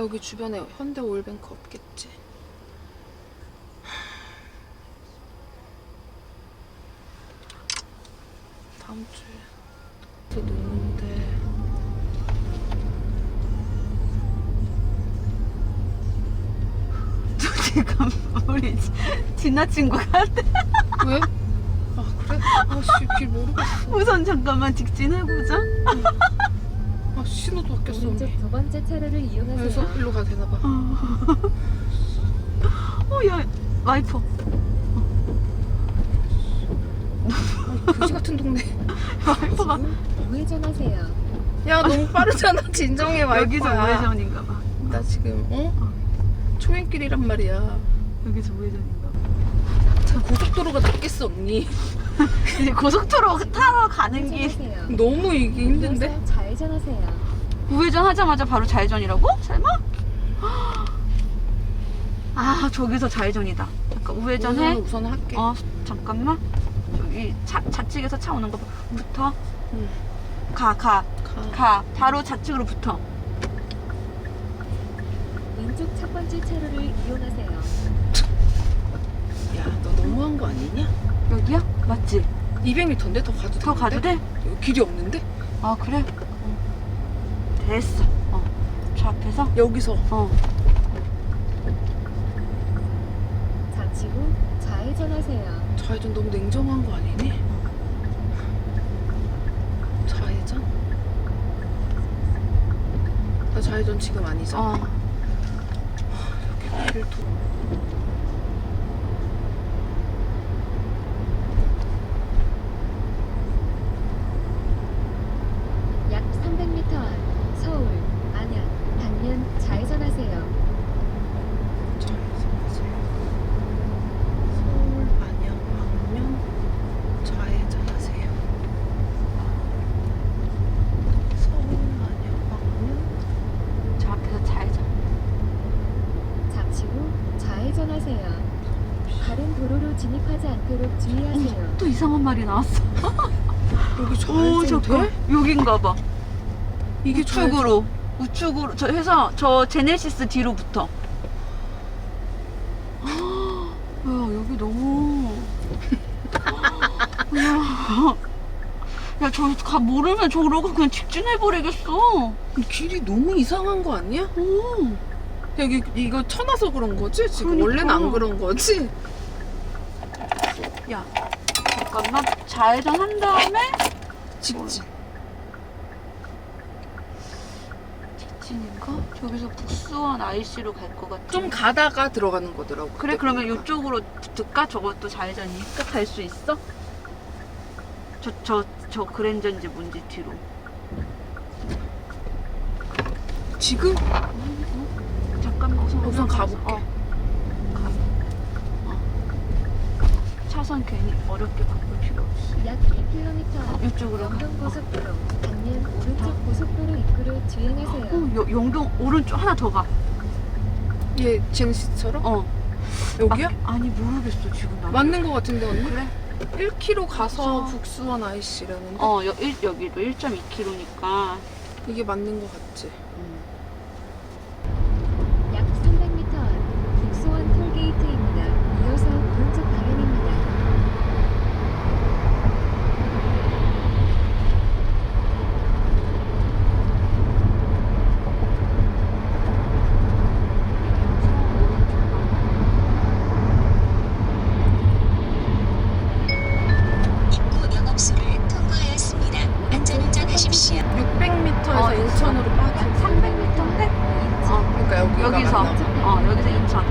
아 여기 주변에 현대 오일뱅크 없겠지. 다음 주에 또 노는데 지금 우리 지- 지나친 것 같아. 왜? 아 그래? 아씨 길 모르겠어. 우선 잠깐만 직진해보자. 아 신호도 바뀌었어 언니. 두 번째 차로를 그래서 이용하세요. 일로 가도 되나 봐. 어, 야, 와이퍼. 아, 그지 같은 동네. 와이퍼가 우회전하세요. 야 너무 빠르잖아 진정해. 여기서 우회전인가 봐. 나 지금 어? 초행길이란 말이야. 여기서 우회전인가 봐. 자, 고속도로가 낫겠어 언니. 이제 고속도로 타러 가는 길. 너무 이게 힘든데? 이어서 좌회전하세요. 우회전 하자마자 바로 좌회전이라고? 설마? 아, 저기서 좌회전이다. 잠깐 우회전해. 우선, 우선 할게. 어, 잠깐만. 저기 차, 좌측에서 차 오는 거 봐. 붙어. 응. 가, 가, 가. 가. 바로 좌측으로 붙어. 왼쪽 첫 번째 차로를 이용하세요. 야, 너 너무한 거 아니냐? 여기야? 맞지? 200m인데 더 가도 돼? 더 가도 돼? 길이 없는데? 아, 그래? 됐어. 어. 저 앞에서? 여기서 어. 잠시 후 좌회전하세요. 좌회전 너무 냉정한 거 아니니? 좌회전? 나 좌회전 지금 아니잖아. 어. 여기 길도. 약 300m 앞 서울, 안양, 당면 좌회전하세요. 좌회전하세요. 서울 안양 방면 좌회전하세요. 서울 안양 방면 저 앞에서 좌회전. 잠시 후 좌회전하세요. 다른 도로로 진입하지 않도록 주의하세요. 또 이상한 말이 나왔어. 여기 오, 잠깐. 돼? 여긴가 봐. 이게 좌회전. 우측으로. 우측으로. 저 해서 저 제네시스 뒤로 붙어. 야, 여기 너무. 야. 야, 저, 가, 모르면 저러고 그냥 직진해버리겠어. 길이 너무 이상한 거 아니야? 오. 여기 이거 쳐놔서 그런 거지? 지금 그러니까. 원래는 안 그런 거지? 야, 잠깐만. 좌회전 한 다음에 직진. 직진인가? 저기서 북수원 IC로 갈 것 같아. 좀 가다가 들어가는 거더라고. 그래, 그러면 보니까. 이쪽으로 붙을까? 저것도 좌회전이니까 갈 수 있어? 저, 저, 저 그랜저인지 뭔지 뒤로. 지금? 잠 깐만 우선 우선 가볼게. 어, 가. 어. 차선 괜히 어렵게 바꿀 필요 없어. 약 2km 앞 이쪽으로 가. 영동 고속도로, 당면 오른쪽 고속도로 입구로 주행하세요. 어, 여, 영동 오른쪽 하나 더 가. 얘 제니시스처럼? 어. 여기야? 아, 아니 모르겠어 지금 나. 맞는 거 같은데 언니? 그래? 1km 가서 어. 북수원 IC라는데 어, 여, 일, 여기도 1.2km니까. 이게 맞는 거 같지? 약 300m 앞 북소원 톨게이트입니다. 이어서 오른쪽 방향입니다. 입구 영업소를 통과하였습니다. 안전운전 하십시오. 600m에서 어, 인천으로 빠져 300m인데? 어, 그러니까 여기서. 어, 여기서 인천.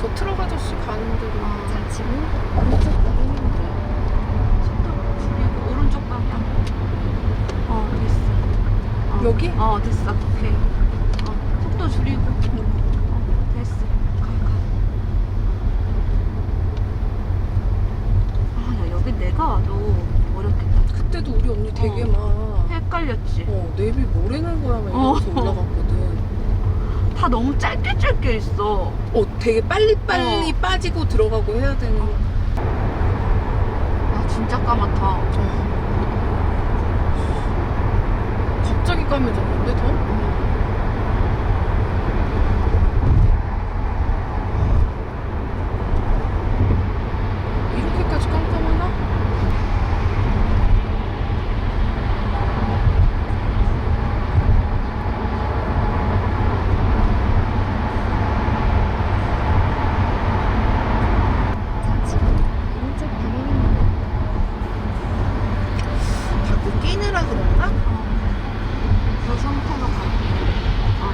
저 트럭 아저씨 가는 대로 잠시 후 오른쪽 방향입니다. 속도 줄이고 오른쪽 방향. 어, 됐어. 어. 여기? 어, 됐어. 오케이. 어, 속도 줄이고. 어, 됐어. 가, 가. 아, 야, 여기 내가 와도 어렵겠다. 그 때도 우리 언니 되게 어. 막 헷갈렸지? 어, 내비 뭐라는 거야 막 이러면서 어. 올라갔거든 다 너무 짧게 짧게 있어. 어 되게 빨리빨리 빠지고 들어가고 해야 되는 아, 진짜 까맣다. 어. 갑자기 까매졌는데 더? 이렇게까지 깜깜하나? 잠시 후 오른쪽 방향입니다. 자꾸 끼느라 그런가? 저 상태로 가. 어.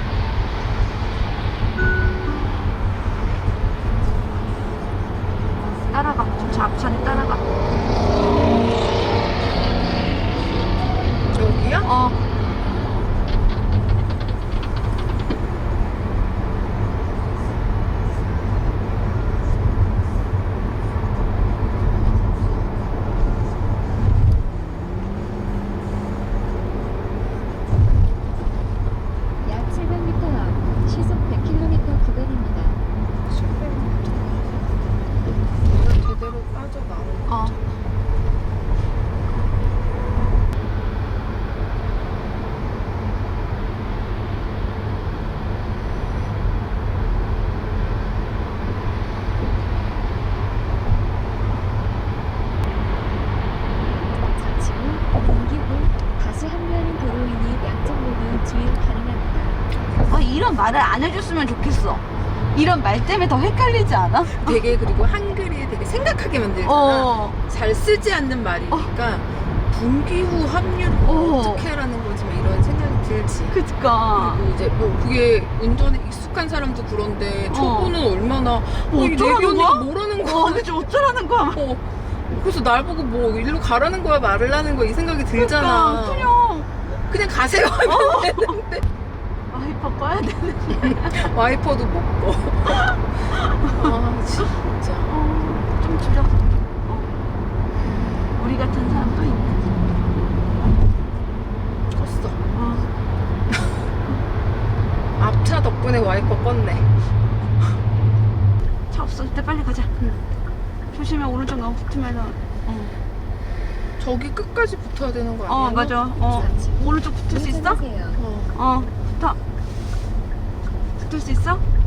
따라가. 좀 천천히 따라가. 여기야? 어. 약 700m 앞 시속 100km 구간입니다. 내가 제대로 빠져나온 어. 잠시 후 동기부 다시 합류하는 도로이니 양쪽 모두 주행 이런 말을 안 해줬으면 좋겠어. 이런 말 때문에 더 헷갈리지 않아? 되게 그리고 한글이 되게 생각하게 만들잖아. 어. 잘 쓰지 않는 말이니까 분기 후 합류를 어. 어떻게 하라는 거지 막 이런 생각이 들지. 그니까. 그리고 이제 뭐 그게 운전에 익숙한 사람도 그런데 초보는 얼마나 어, 이 어쩌라는 거야? 뭐라는 어, 거야? 그치, 어쩌라는 거야. 어. 그래서 날 보고 뭐 일로 가라는 거야 말을 하는 거야 이 생각이 들잖아. 그러니까, 그냥. 그냥 가세요 하면 되는데 꺼야 되는데. 와이퍼도 못 꺼. 아 진짜. 어, 좀 줄여. 어. 우리 같은 사람도 있네. 컸어. 어. 앞차 덕분에 와이퍼 껐네. 차 없을 때 빨리 가자. 조심해, 오른쪽 너무 붙으면은. 어, 저기 끝까지 붙어야 되는 거 아니야? 어 맞아. 어. 오른쪽 붙을 수 있어? 어. 어, 붙어. 붙을 수 있어?